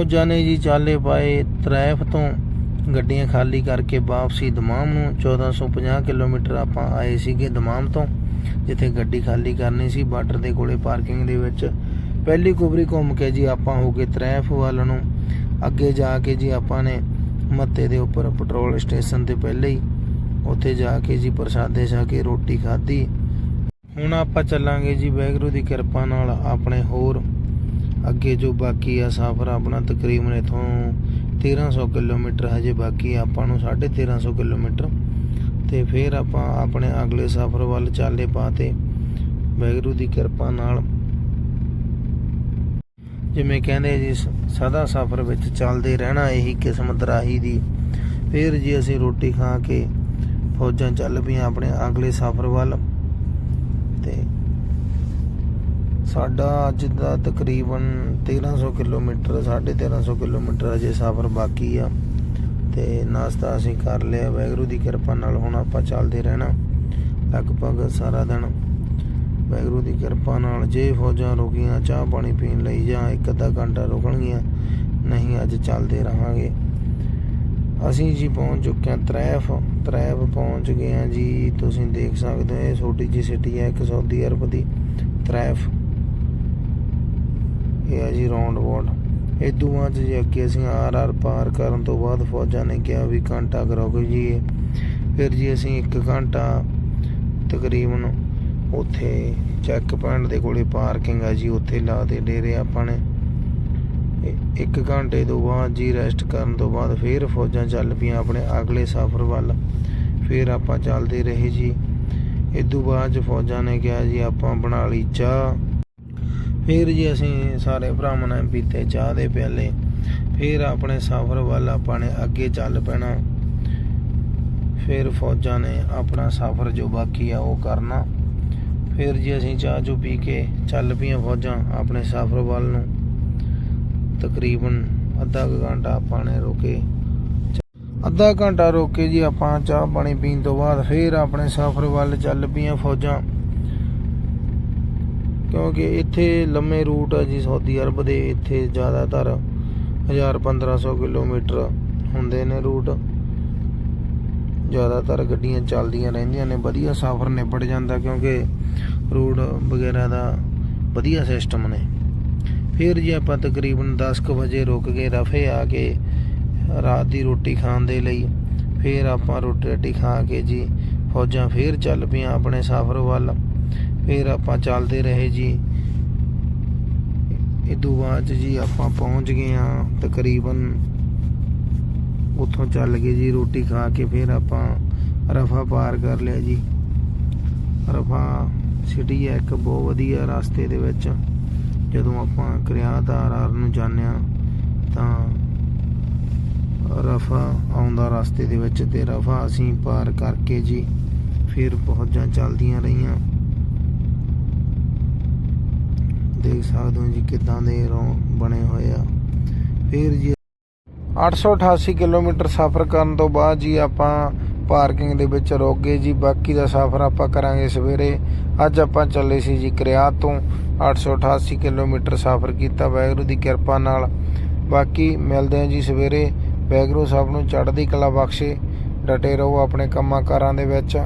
ਫੌਜਾਂ ਨੇ ਜੀ, ਚਾਲੇ ਪਾਏ ਤਰੈਫ ਤੋਂ ਗੱਡੀਆਂ ਖਾਲੀ ਕਰਕੇ ਵਾਪਸੀ ਦਮਾਮ ਨੂੰ। 1450 ਕਿਲੋਮੀਟਰ ਆਪਾਂ ਆਏ ਸੀਗੇ ਦਮਾਮ ਤੋਂ, ਜਿੱਥੇ ਗੱਡੀ ਖਾਲੀ ਕਰਨੀ ਸੀ। ਬਾਰਡਰ ਦੇ ਕੋਲੇ ਪਾਰਕਿੰਗ ਦੇ ਵਿੱਚ ਪਹਿਲੀ ਕੁਬਰੀ ਘੁੰਮ ਕੇ ਜੀ ਆਪਾਂ ਹੋ ਗਏ ਤਰੈਫ ਵੱਲ ਨੂੰ। ਅੱਗੇ ਜਾ ਕੇ ਜੀ ਆਪਾਂ ਨੇ ਮੱਤੇ ਦੇ ਉੱਪਰ ਪੈਟਰੋਲ ਸਟੇਸ਼ਨ ਤੇ ਪਹਿਲੇ ਹੀ ਉੱਥੇ ਜਾ ਕੇ ਜੀ ਪ੍ਰਸ਼ਾਦੇ ਛਾ ਕੇ ਰੋਟੀ ਖਾਧੀ। ਹੁਣ ਆਪਾਂ ਚੱਲਾਂਗੇ ਜੀ ਵੈਗਰੂ ਦੀ ਕਿਰਪਾ ਨਾਲ ਆਪਣੇ ਹੋਰ ਅੱਗੇ ਜੋ ਬਾਕੀ ਆ ਸਫ਼ਰ ਆਪਣਾ ਤਕਰੀਬਨ ਇਥੋਂ 1300 ਕਿਲੋਮੀਟਰ, ਹਜੇ ਬਾਕੀ ਆਪਾਂ ਨੂੰ 1350 ਕਿਲੋਮੀਟਰ। ਤੇ ਫਿਰ ਆਪਾਂ ਆਪਣੇ ਅਗਲੇ ਸਫ਼ਰ ਵੱਲ ਚਾਲੇ ਪਾਤੇ ਵੈਗਰੂ ਦੀ ਕਿਰਪਾ ਨਾਲ ਜਿਵੇਂ ਕਹਿੰਦੇ ਜੀ ਸਦਾ ਸਫ਼ਰ ਵਿੱਚ ਚੱਲਦੇ ਰਹਿਣਾ ਇਹੀ ਕਿਸਮਤ ਰਾਹੀ ਦੀ। ਫਿਰ ਜੀ ਅਸੀਂ ਰੋਟੀ ਖਾ ਕੇ ਫੌਜਾਂ ਚੱਲ ਪਈਆਂ ਆਪਣੇ ਅਗਲੇ ਸਫ਼ਰ ਵੱਲ। ਤੇ ਸਾਡਾ ਅੱਜ ਦਾ ਤਕਰੀਬਨ 1300 ਕਿਲੋਮੀਟਰ 1350 ਕਿਲੋਮੀਟਰ ਅਜੇ ਸਫ਼ਰ ਬਾਕੀ ਆ ਤੇ ਨਾਸਤਾ ਅਸੀਂ ਕਰ ਲਿਆ ਵੈਗਰੂ ਦੀ ਕਿਰਪਾ ਨਾਲ ਹੁਣ ਆਪਾਂ ਚੱਲਦੇ ਰਹਿਣਾ ਲਗਭਗ ਸਾਰਾ ਦਿਨ। ਵੈਗਰੂ ਦੀ ਕਿਰਪਾ ਨਾਲ ਜੇ ਫੌਜਾਂ ਰੁਕੀਆਂ, ਚਾਹ ਪਾਣੀ ਪੀਣ ਲਈ ਜਾਂ ਇੱਕ ਅੱਧਾ ਘੰਟਾ ਰੁਕਣਗੀਆਂ, ਨਹੀਂ ਅੱਜ ਚੱਲਦੇ ਰਹਾਂਗੇ। ਅਸੀਂ ਜੀ ਪਹੁੰਚ ਚੁੱਕੇ ਹਾਂ ਤਰੈਫ ਤਰੈਫ ਪਹੁੰਚ ਗਏ ਹਾਂ ਜੀ, ਤੁਸੀਂ ਦੇਖ ਸਕਦੇ ਹੋ ਇਹ ਛੋਟੀ ਜੀ ਸਿਟੀ ਹੈ ਇੱਕ ਸਾਊਦੀ ਅਰਬ ਦੀ ਤਰੈਫ। ਇਹ ਹੈ ਜੀ ਰਾਉਂਡ ਇਹ ਤੋਂ ਬਾਅਦ ਜੀ ਅੱਗੇ ਅਸੀਂ ਆਰ ਆਰ ਪਾਰ ਕਰਨ ਤੋਂ ਬਾਅਦ ਫੌਜਾਂ ਨੇ ਕਿਹਾ ਵੀ ਘੰਟਾ ਕੁ ਜੀ ਫਿਰ ਜੀ ਅਸੀਂ 1 ਘੰਟਾ ਤਕਰੀਬਨ ਉੱਥੇ ਚੈੱਕ ਪੁਆਇੰਟ ਦੇ ਕੋਲੇ ਪਾਰਕਿੰਗ ਆ ਜੀ, ਉੱਥੇ ਲਾ ਦੇ ਡੇਰੇ ਆਪਾਂ ਨੇ। ਇ- ਇੱਕ ਘੰਟੇ ਤੋਂ ਬਾਅਦ ਜੀ ਰੈਸਟ ਕਰਨ ਤੋਂ ਬਾਅਦ ਫਿਰ ਫੌਜਾਂ ਚੱਲ ਪਈਆਂ ਆਪਣੇ ਅਗਲੇ ਸਫ਼ਰ ਵੱਲ। ਫਿਰ ਆਪਾਂ ਚੱਲਦੇ ਰਹੇ ਜੀ। ਇਦੋਂ ਬਾਅਦ 'ਚ ਫੌਜਾਂ ਨੇ ਕਿਹਾ ਜੀ, ਆਪਾਂ ਬਣਾ ਲਈ ਚਾਹ। ਫਿਰ ਜੀ ਅਸੀਂ ਸਾਰੇ ਭਰਾਵਾਂ ਨੇ ਪੀਤੇ ਚਾਹ ਦੇ ਪਿਆਲੇ, ਫਿਰ ਆਪਣੇ ਸਫ਼ਰ ਵੱਲ ਆਪਾਂ ਨੇ ਅੱਗੇ ਚੱਲ ਪੈਣਾ। ਫਿਰ ਫੌਜਾਂ ਨੇ ਆਪਣਾ ਸਫ਼ਰ ਜੋ ਬਾਕੀ ਆ ਉਹ ਕਰਨਾ। ਫਿਰ ਜੀ ਅਸੀਂ ਚਾਹ ਚੂ ਪੀ ਕੇ ਚੱਲ ਪਈਆਂ ਫੌਜਾਂ ਆਪਣੇ ਸਫ਼ਰ ਵੱਲ ਨੂੰ। ਤਕਰੀਬਨ ਅੱਧਾ ਕੁ ਘੰਟਾ ਆਪਾਂ ਨੇ ਰੋਕੇ। ਅੱਧਾ ਘੰਟਾ ਰੋਕੇ ਜੀ ਆਪਾਂ ਚਾਹ ਪਾਣੀ ਪੀਣ ਤੋਂ ਬਾਅਦ ਫਿਰ ਆਪਣੇ ਸਫ਼ਰ ਵੱਲ ਚੱਲ ਪਈਆਂ ਫੌਜਾਂ। ਕਿਉਂਕਿ ਇੱਥੇ ਲੰਮੇ ਰੂਟ ਆ ਜੀ ਸਾਊਦੀ ਅਰਬ ਦੇ, ਇੱਥੇ ਜ਼ਿਆਦਾਤਰ 1000 1500 ਕਿਲੋਮੀਟਰ ਹੁੰਦੇ ਨੇ ਰੂਟ ਜ਼ਿਆਦਾਤਰ ਗੱਡੀਆਂ ਚੱਲਦੀਆਂ ਰਹਿੰਦੀਆਂ ਨੇ, ਵਧੀਆ ਸਫ਼ਰ ਨਿਬੜ ਜਾਂਦਾ ਕਿਉਂਕਿ ਰੋਡ ਵਗੈਰਾ ਦਾ ਵਧੀਆ ਸਿਸਟਮ ਨੇ। ਫਿਰ ਜੀ ਆਪਾਂ ਤਕਰੀਬਨ 10 ਕੁ ਵਜੇ ਰੁਕ ਕੇ ਰਫੇ ਆ ਕੇ, ਰਾਤ ਦੀ ਰੋਟੀ ਖਾਣ ਦੇ ਲਈ। ਫਿਰ ਆਪਾਂ ਰੋਟੀ ਰੋਟੀ ਖਾ ਕੇ ਜੀ ਫੌਜਾਂ ਫਿਰ ਚੱਲ ਪਈਆਂ ਆਪਣੇ ਸਫ਼ਰ ਵੱਲ। ਫਿਰ ਆਪਾਂ ਚੱਲਦੇ ਰਹੇ ਜੀ। ਇਦੋਂ ਬਾਅਦ ਜੀ ਆਪਾਂ ਪਹੁੰਚ ਗਏ ਆ ਤਕਰੀਬਨ। ਉੱਥੋਂ ਚੱਲ ਗਏ ਜੀ ਰੋਟੀ ਖਾ ਕੇ ਫਿਰ ਆਪਾਂ ਰਫਾ ਪਾਰ ਕਰ ਲਿਆ ਜੀ। ਰਫਾ ਸਿਟੀ ਹੈ ਇੱਕ ਬਹੁਤ ਵਧੀਆ ਰਸਤੇ ਦੇ ਵਿੱਚ। ਜਦੋਂ ਆਪਾਂ ਕਰਿਆਤ ਆਰ ਨੂੰ ਜਾਂਦੇ ਹਾਂ ਤਾਂ ਰਫਾ ਆਉਂਦਾ ਰਸਤੇ ਦੇ ਵਿੱਚ ਤੇ ਰਫਾ ਅਸੀਂ ਪਾਰ ਕਰਕੇ ਜੀ ਫਿਰ ਫੌਜਾਂ ਚੱਲਦੀਆਂ ਰਹੀਆਂ। ਦੇਖ ਸਕਦੇ ਹੋ ਜੀ ਕਿਦਾਂ ਦੇ ਰੋਂ, ਬਣੇ ਹੋਏ ਆ। ਫਿਰ ਜੀ 888 ਕਿਲੋਮੀਟਰ ਸਫ਼ਰ ਕਰਨ ਤੋਂ ਬਾਅਦ ਜੀ ਆਪਾਂ ਪਾਰਕਿੰਗ ਦੇ ਵਿੱਚ ਰੁਕ ਗਏ ਜੀ। ਬਾਕੀ ਦਾ ਸਫ਼ਰ ਆਪਾਂ ਕਰਾਂਗੇ ਸਵੇਰੇ। ਅੱਜ ਆਪਾਂ ਚੱਲੇ ਸੀ ਜੀ ਕਰਿਆ ਤੋਂ। 888 ਕਿਲੋਮੀਟਰ ਸਫ਼ਰ ਕੀਤਾ ਵੈਗਰੂ ਦੀ ਕਿਰਪਾ ਨਾਲ। ਬਾਕੀ ਮਿਲਦੇ ਹਾਂ ਜੀ ਸਵੇਰੇ। ਵੈਗਰੂ ਸਭ ਨੂੰ ਚੜ੍ਹਦੀ ਕਲਾ ਬਖਸ਼ੇ। ਡਟੇ ਰਹੋ ਆਪਣੇ ਕੰਮਾਂ ਕਾਰਾਂ ਦੇ ਵਿੱਚ।